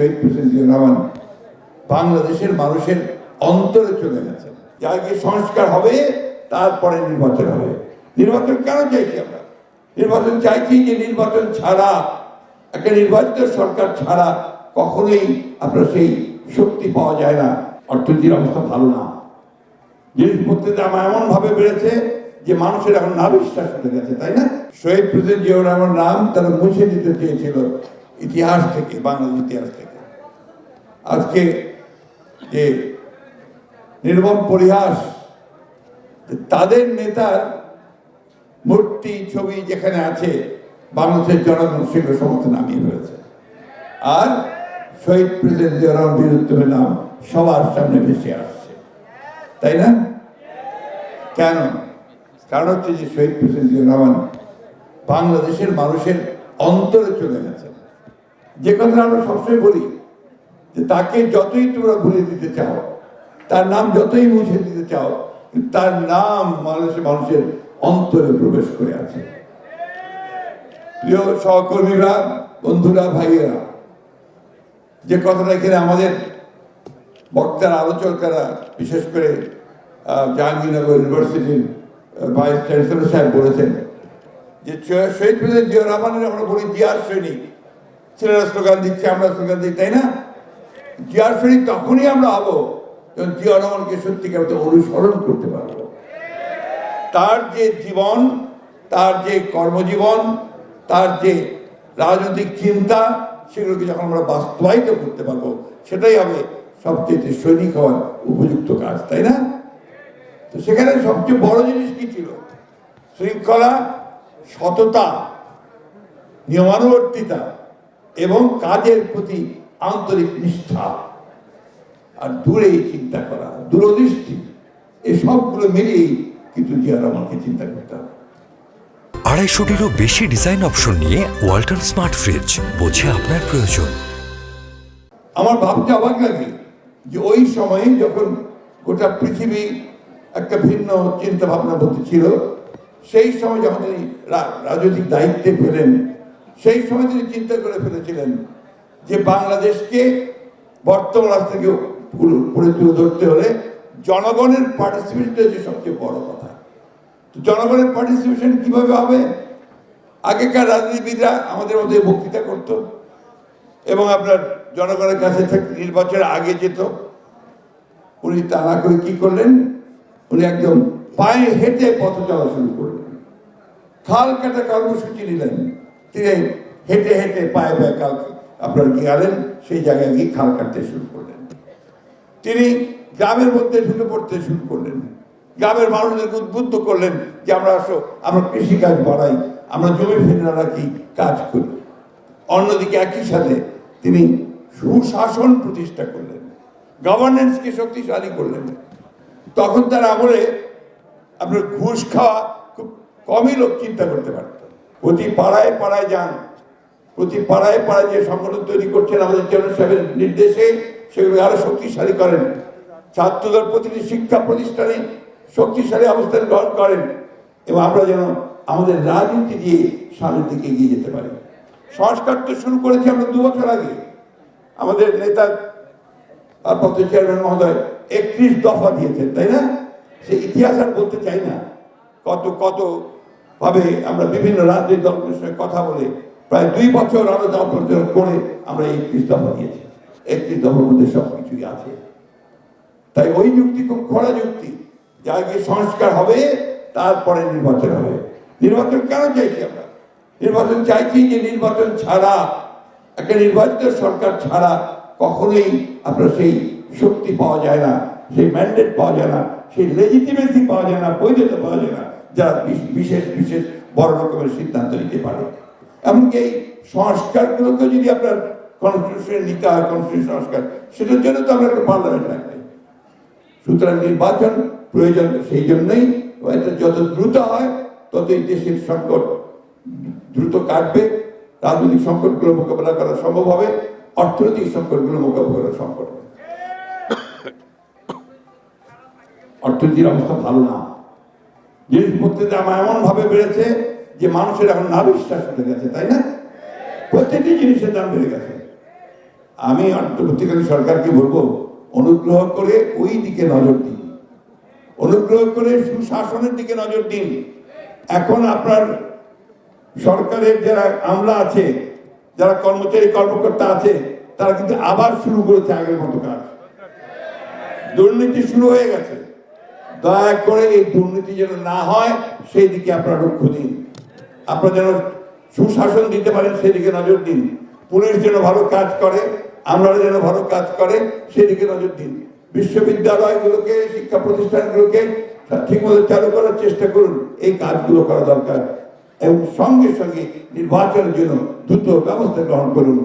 শহীদ president Rahman বাংলাদেশের মানুষের অন্তরে চলে গেছে। যে আগে সংস্কার হবে তারপরে নির্বাচন হবে। নির্বাচন কেন চাইছি আমরা? নির্বাচন চাইছি যে নির্বাচন ছাড়া, একটা নির্বাচিত সরকার ছাড়া কখনোই আপনার সেই শক্তি পাওয়া যায় না। অর্থনীতির অবস্থা ভালো না। জিনিসপত্রের দাম এমন ভাবে বেড়েছে যে মানুষের এখন না বিশ্বাস হয়ে গেছে, তাই না? শহীদ প্রেসিডেন্ট জিয়াউর রহমান নাম তারা মুছে দিতে চেয়েছিল ইতিহাস থেকে, বাংলাদেশ ইতিহাস থেকে। আজকে যে নির্মম পরিহাস তাদের নেতার মূর্তি, ছবি যেখানে আছে, বাংলাদেশের জনগণ সেগুলো সমস্ত নামিয়ে ফেলেছে। আর শহীদ প্রেসিডেন্ট জিয়া রহমান বীরুত্তমের নাম সবার সামনে ভেসে আসছে। তাই না? কেন? কারণ হচ্ছে যে শহীদ প্রেসিডেন্ট জিয়া রহমান বাংলাদেশের মানুষের অন্তরে চলে গেছে যে কথা আমরা সবসময় বলি যে তাকে যতই তোমরা ভুলে দিতে চাও, তার নাম যতই মুছে দিতে চাও, তার নাম মানুষের মানুষের অন্তরে প্রবেশ করে আছে। প্রিয় সহকর্মীরা, বন্ধুরা, ভাইয়েরা, যে কথাটা এখানে আমাদের বক্তার আলোচকেরা, বিশেষ করে জাহাঙ্গীরনগর ইউনিভার্সিটির ভাইস চ্যান্সেলর সাহেব বলেছেন যে শহীদ প্রেসিডেন্ট জিয়া রহমানের আমরা বলি জিয়ার সৈনিক। ছেলেরা স্লোগান দিচ্ছে, আমরা স্লোগান দিই, তাই না? জিয়ার সৈনিক তখনই আমরা হব যখন জিয়া রহমানকে সত্যিকার অনুসরণ করতে পারব। তার যে জীবন, তার যে কর্মজীবন, তার যে রাজনৈতিক চিন্তা, সেগুলোকে যখন আমরা বাস্তবায়িত করতে পারব, সেটাই হবে সবচেয়ে সৈনিক হওয়ার উপযুক্ত কাজ, তাই না? তো সেখানে সবচেয়ে বড় জিনিস কি ছিল? শৃঙ্খলা, সততা, নিয়মানুবর্তিতা এবং কাজের প্রতি আন্তরিক নিষ্ঠা আর দূরে চিন্তা করা দূরদৃষ্টি এই সবগুলো মিলিয়েই কিন্তু জিয়া আমাকে চিন্তা করতে হবে। আড়াইশোটিরও বেশি ডিজাইন অপশন নিয়ে ওয়াল্টন স্মার্ট ফ্রিজ বোঝে আপনার প্রয়োজন। আমার ভাবতে অবাক লাগে যে ওই সময়ে যখন গোটা পৃথিবী একটা ভিন্ন চিন্তা ভাবনা মধ্যে ছিল সেই সময় যখন তিনি রাজনৈতিক দায়িত্বে ফেলেন সেই সময় তিনি চিন্তা করে ফেলেছিলেন যে বাংলাদেশকে বর্তমান থেকে পুরো তুলে ধরতে হলে জনগণের পার্টিসিপেশনটা যে সবচেয়ে বড় কথা। তো জনগণের পার্টিসিপেশন কীভাবে হবে? আগেকার রাজনীতিবিদরা আমাদের মধ্যে বক্তৃতা করতো এবং আপনার জনগণের কাছে নির্বাচনের আগে যেত। উনি তা না করে কি করলেন? উনি একদম পায়ে হেঁটে পথ চলা শুরু করলেন। খাল কাটা কর্মসূচি নিলেন তিনি হেঁটে হেঁটে পায়ে পায়ে কাল আপনার গেলেন সেই জায়গায় গিয়ে খাল কাটতে শুরু করলেন। তিনি গ্রামের মধ্যে ঢুকে পড়তে শুরু করলেন। গ্রামের মানুষদেরকে উদ্বুদ্ধ করলেন যে আমরা আসো, আমরা কৃষিকাজ বাড়াই, আমরা জমি ফেলে রাখি কাজ করি। অন্যদিকে একই সাথে তিনি সুশাসন প্রতিষ্ঠা করলেন। গভর্নেন্সকে শক্তিশালী করলেন। তখন তার আমলে আপনার ঘুষ খাওয়া খুব কমই লোক চিন্তা করতে পারত। প্রতি পাড়ায় পাড়ায় যান প্রতি পাড়ায় পাড়ায় যে সংগঠন তৈরি করছেন আমাদের চেয়ারম্যান সাহেবের নির্দেশে, সেগুলো আরও শক্তিশালী করেন। ছাত্রদের প্রতিটি শিক্ষা প্রতিষ্ঠানে শক্তিশালী অবস্থান গ্রহণ করেন এবং আমরা যেন আমাদের রাজনীতি দিয়ে সামনের দিকে এগিয়ে যেতে পারি। সংস্কার তো শুরু করেছি আমরা দু বছর আগে। আমাদের নেতা ভারপ্রাপ্ত চেয়ারম্যান মহোদয় একত্রিশ দফা দিয়েছেন, তাই না? সে ইতিহাস আর বলতে চাই না। কত কত ভাবে আমরা বিভিন্ন রাজনৈতিক দলগুলোর সঙ্গে কথা বলে প্রায় দুই বছর আলোচনা আলোচনা করে আমরা একত্রিশ দফা দিয়েছি একত্রিশ দফার মধ্যে সব কিছুই আছে। তাই ওই যুক্তি খুব খোলা যুক্তি। যে আগে সংস্কার হবে তারপরে নির্বাচন হবে। নির্বাচন কেন চাইছি আমরা? নির্বাচন চাইছি যে নির্বাচন ছাড়া, একটা নির্বাচিত সরকার ছাড়া কখনোই আপনার সেই শক্তি পাওয়া যায় না, সেই ম্যান্ডেট পাওয়া যায় না, সেই লেজিটিমেসি পাওয়া যায় না, বৈধতা পাওয়া যায় না, যারা বিশেষ বিশেষ বড় রকমের সিদ্ধান্ত নিতে পারে। এমনকি এই সংস্কারগুলোকে যদি আপনার কনস্টিটিউশন নিতে হয় কনস্টিটিউশন সংস্কার, সেটার জন্য তো আমরা একটা পার্লামেন্ট লাগবে। সুতরাং নির্বাচন প্রয়োজন, সেই জন্যই এটা যত দ্রুত হয়, ততই দেশের সংকট দ্রুত কাটবে। রাজনৈতিক সংকটগুলো মোকাবেলা করা সম্ভব হবে, অর্থনৈতিক সংকটগুলো মোকাবেলা করা সম্ভব অর্থনীতির অবস্থা ভালো না। জিনিসপত্রের দাম এমন ভাবে বেড়েছে যে মানুষের এখন না বিশ্বাস হয়ে গেছে, তাই না? প্রত্যেকটি জিনিসের দাম বেড়ে গেছে। আমি অন্তর্বর্তীকালীন সরকারকে বলব, অনুগ্রহ করে ওই দিকে নজর দিন। অনুগ্রহ করে সুশাসনের দিকে নজর দিন। এখন আপনার সরকারের যারা আমলা আছে, যারা কর্মচারী কর্মকর্তা আছে, তারা কিন্তু আবার শুরু করেছে আগের মতো কাজ। দুর্নীতি শুরু হয়ে গেছে। দয়া করে এই দুর্নীতি যেন না হয়, সেই দিকে আপনারা লক্ষ্য দিন। আপনারা যেন সুশাসন দিতে পারেন, সেদিকে নজর দিন। পুলিশ যেন ভালো কাজ করে আমরা যেন ভালো কাজ করে, সেদিকে নজর দিন। বিশ্ববিদ্যালয়গুলোকে, শিক্ষা প্রতিষ্ঠানগুলোকে ঠিকমতো চালু করার চেষ্টা করুন। এই কাজগুলো করা দরকার। এবং সঙ্গে সঙ্গে নির্বাচনের জন্য দ্রুত ব্যবস্থা গ্রহণ করুন।